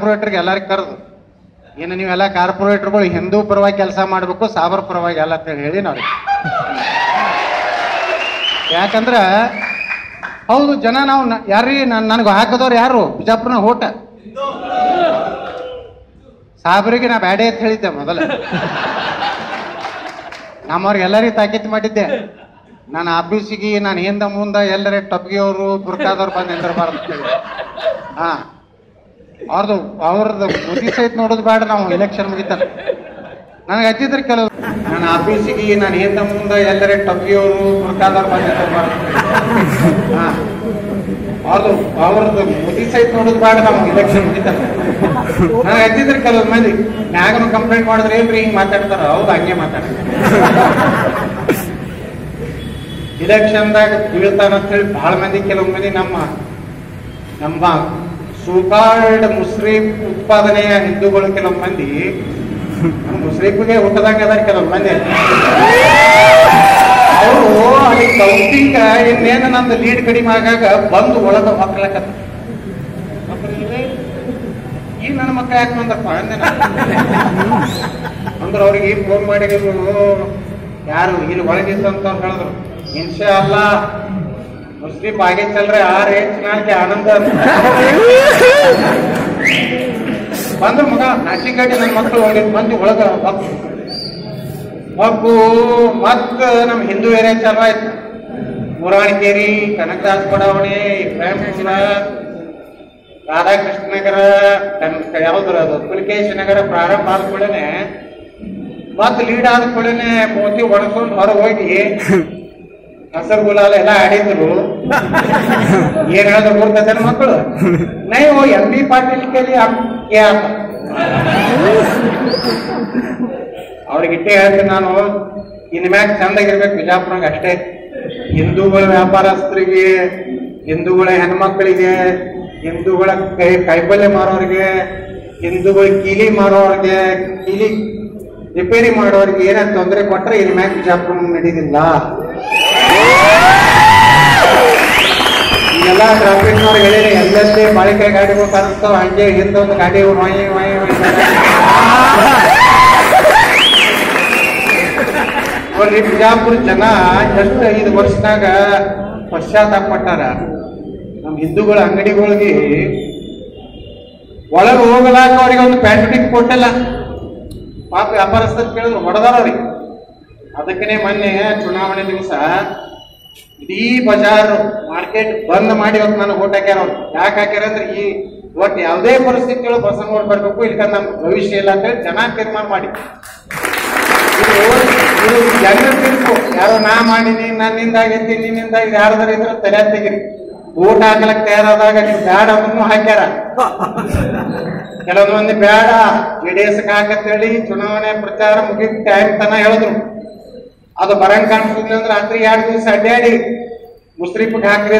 ಕಾರ್ಪೊರೇಟರ್ಗೆ ಎಲ್ಲರಿಗೂ ಕರೆದು. ಏನು ನೀವೆಲ್ಲ ಕಾರ್ಪೊರೇಟರ್ಗಳು ಹಿಂದೂ ಪರವಾಗಿ ಕೆಲಸ ಮಾಡಬೇಕು, ಸಾಬರ್ ಪರವಾಗಿ ಅಲ್ಲ ಅಂತ ಹೇಳಿ ನಾವು. ಯಾಕಂದ್ರೆ, ಹೌದು, ಜನ ನಾವು ನನ್ ನನಗೆ ಹಾಕದವ್ರು ಯಾರು? ಬಿಜಾಪುರನ ಹೋಟ. ಸಾಬರಿಗೆ ನಾ ಬ್ಯಾಡೆ ಅಂತ ಹೇಳಿದ್ದೆ ಮೊದಲ. ನಮ್ಮವ್ರಿಗೆ ಎಲ್ಲರಿಗೂ ತಾಕೀತು ಮಾಡಿದ್ದೆ. ನಾನು ಆಫೀಸಿಗೆ, ನಾನು ಹಿಂದ ಮುಂದೆ ಎಲ್ಲರೇ ಟಬ್ಗಿಯವರು ಬುರ್ಕಾದವ್ರು ಬಂದು ನಿಂದಿರಬಾರ್ದು ಹಾ. ಅವ್ರದ್ದು ಅವ್ರದ್ದು ಬುದ್ಧಿ ಸಹಿತ ನೋಡೋದು ಬೇಡ, ನಾವು ಎಲೆಕ್ಷನ್ ಮುಗಿತಾನೆ ನನಗೆ ಹಚ್ಚಿದ್ರೆ ಕೆಲವು ನನ್ನ ಆಫೀಸಿಗೆ ನಾನು ಏನ ಮುಂದೆ ಎಲ್ಲರೇ ಟಬ್ಬಿಯವರು ಬುರ್ಕಾದವ್ರು ಬಂದು ನಿಂದಿರಬಾರ್ದು ಹಾ. ಅವ್ರದ್ದು ಅವ್ರದ್ದು ಬುದ್ಧಿ ಸಹಿತ ನೋಡೋದು ಬೇಡ, ನಾವು ಎಲೆಕ್ಷನ್ ಮುಗಿತಾನೆ ನನಗೆ ಹಚ್ಚಿದ್ರೆ ಕೆಲವು ಮಂದಿ, ಮ್ಯಾಗನು ಕಂಪ್ಲೇಂಟ್ ಮಾಡಿದ್ರೆ ಏನ್ರಿ? ಹಿಂಗ್ ಮಾತಾಡ್ತಾರ. ಹೌದು, ಹಂಗೆ ಮಾತಾಡ್ತಾರೆ. ಇಲೆಕ್ಷನ್ದಾಗ ಬೀಳ್ತಾನ ಅಂತ ಹೇಳಿ ಬಹಳ ಮಂದಿ, ಕೆಲವು ಮಂದಿ ನಮ್ಮ ನಮ್ಮ ಸುಕಾಲ್ಡ್ ಮುಸ್ಲಿಂ ಉತ್ಪಾದನೆಯ ಹಿಂದೂಗಳು ಕೆಲವು ಮಂದಿ. ಮುಸ್ಲಿಂಗೆ ಹುಟ್ಟದಂಗೆ ಅದಾರ ಕೆಲವು ಮಂದಿ. ಅವರು ಅಲ್ಲಿ ಕೌಂಟಿಂಗ್ ಇನ್ನೇನು ನಮ್ದು ಲೀಡ್ ಕಡಿಮೆ ಆಗಾಗ ಬಂದು ಒಳಗ ಕತ್ತ ಈ ನನ್ನ ಮಕ್ಕಳ ಯಾಕೆ ಬಂದಪ್ಪ. ಅಂದ್ರೆ ಅವ್ರಿಗೆ ಫೋನ್ ಮಾಡಿದ್ರು. ಯಾರು, ಇಲ್ಲಿ ಒಳಗಿದ್ದಂತ ಹೇಳಿದ್ರು. ಇನ್ಶಾ ಅಲ್ಲ ಮುಸ್ಲಿಂ ಆಗಿ ಚಲ್ರಿ ಆ ರೇಂಜ್ ನಾಲ್ಕೆ ಆನಂದ. ಬಂದ್ರ ಮಗ ನಾಚಿನ ಗಾಡಿ ನನ್ನ ಮಕ್ಕಳು ಹೋಗಿದ್ ಮಂದಿ ಒಳಗ ಮಕ್ಕು ಮಕ್ಕು ಮತ್ತ ನಮ್ಮ ಹಿಂದೂ ಏರಿಯಾ ಚಾಲು ಆಯ್ತು. ಪುರಾಣಿಕೇರಿ ಕನಕದಾಸ್ ಬಡಾವಣೆ ಇಬ್ರಾಹಿಂ ನಗರ ರಾಧಾಕೃಷ್ಣ ನಗರ ಕನಕ ಯಾವ್ದ್ರ ಅದು, ಪುಲಿಕೇಶ್ ನಗರ ಪ್ರಾರಂಭ ಆದ ಕೂಡನೆ ಮತ್ ಲೀಡ್ ಆದ ಕೂಡನೆ ಮೋತಿ ಒಣಸ್ಕೊಂಡು ಹೊರಗೆ ಹೋಗಿ. ಹಸರು ಗುಲಾಲ ಎಲ್ಲ ಆಡಿದ್ರು ಏನ್ ಹೇಳಿದ್ರು ಗೊತ್ತದ ಮಕ್ಕಳು ನೀವು ಎಂ ಬಿ ಪಾಟೀಲ್ ಕೇಳಿ ಅವ್ರಿಗೆ ಇಟ್ಟೆ ಹೇಳ್ತೀನಿ ನಾನು ಇನ್ ಮ್ಯಾಗ ಚಂದಾಗಿರ್ಬೇಕು ಬಿಜಾಪುರಾಗ ಅಷ್ಟೇ ಹಿಂದೂಗಳ ವ್ಯಾಪಾರಸ್ಥರಿಗೆ ಹಿಂದೂಗಳ ಹೆಣ್ಮಕ್ಳಿಗೆ ಹಿಂದೂಗಳ ಕೈ ಕೈಪಲ್ಯ ಮಾರೋರಿಗೆ ಹಿಂದೂಗಳ ಕೀಲಿ ಮಾರೋರಿಗೆ ಕೀಲಿ ರಿಪೇರಿ ಮಾಡೋರಿಗೆ ಏನಾದ್ರು ತೊಂದರೆ ಕೊಟ್ರೆ ಇನ್ ಮ್ಯಾಗ ಬಿಜಾಪುರ ನಡೀದಿಲ್ಲ ಈಗೆಲ್ಲ ಟ್ರಾಫಿಕ್ನವ್ರು ಹೇಳಿರಿ, ಎಲ್ಲೆಲ್ಲಿ ಬಾಳಿಕೆ ಗಾಡಿಗಳು ಕಾಣಿಸ್ತಾವ ಹಂಗೆ ಹಿಂದೊಂದು ಗಾಡಿ ವಾಯಿ ವಾಯಿ ನೋಡ್ರಿ, ಬಿಜಾಪುರ ಜನ ಎಷ್ಟು ಐದು ವರ್ಷದಾಗ ಪಶ್ಚಾತ್ತಾಪ ಪಟ್ಟಾರ. ನಮ್ಮ ಹಿಂದೂಗಳ ಅಂಗಡಿಗಳಿಗೆ ಒಳಗೆ ಹೋಗಲಾಕ ಅವ್ರಿಗೆ ಒಂದು ಪ್ಯಾಂಟ್ ಟಿಕ್ ಕೊಟ್ಟಿಲ್ಲ. ಪಾಪ ವ್ಯಾಪಾರಸ್ಥ ಕೇಳಿದ್ರು, ಹೊಡೆದಾರ ಅವ್ರಿಗೆ. ಅದಕ್ಕನೆ ಮೊನ್ನೆ ಚುನಾವಣೆ ದಿವಸ ಇಡೀ ಬಜಾರ್ ಮಾರ್ಕೆಟ್ ಬಂದ್ ಮಾಡಿ ಇವತ್ತು ನಾನು ಓಟ್ ಹಾಕ್ಯಾರ ಅವ್ರು. ಯಾಕೆ ಹಾಕ್ಯಾರ ಅಂದ್ರೆ ಈ ಒಟ್ಟು ಯಾವುದೇ ಪರಿಸ್ಥಿತಿ ಒಳಗೆ ಬಸವನಗೌಡ ಬರ್ಬೇಕು ಇಲ್ಲಿ ನಮ್ಮ ಭವಿಷ್ಯ ಇಲ್ಲ ಅಂತ ಹೇಳಿ ಜನ ತೀರ್ಮಾನ ಮಾಡಿ ಜನರ ತೀರ್ಪು ಯಾರೋ ನಾ ಮಾಡಿನಿ, ನನ್ನಿಂದ ಆಗೈತಿ, ನಿನ್ನಿಂದ ಯಾರ್ದಾರ ಇದ್ರೆ ತಲೆ ತೆಗಿರಿ. ಊಟ ಹಾಕ್ಲಕ್ ತಯಾರಾದಾಗ ನೀವು ಬ್ಯಾಡ ಅದನ್ನು ಹಾಕ್ಯಾರ. ಕೆಲವೊಂದು ಮಂದಿ ಬೇಡ ಜೆ ಡಿ ಎಸ್ ಚುನಾವಣೆ ಪ್ರಚಾರ ಮುಗಿದ ಟೈಮ್ ತನ ಹೇಳಿದ್ರು. ಅದು ಬರಂಗ್ ಕಾಣಿಸ್ತಿಲ್ಲ ಅಂದ್ರೆ ರಾತ್ರಿ ಎರಡು ದಿವಸ ಅಡ್ಡಾಡಿ ಮುಸ್ರಿಫ್ಗೆ ಹಾಕ್ರಿ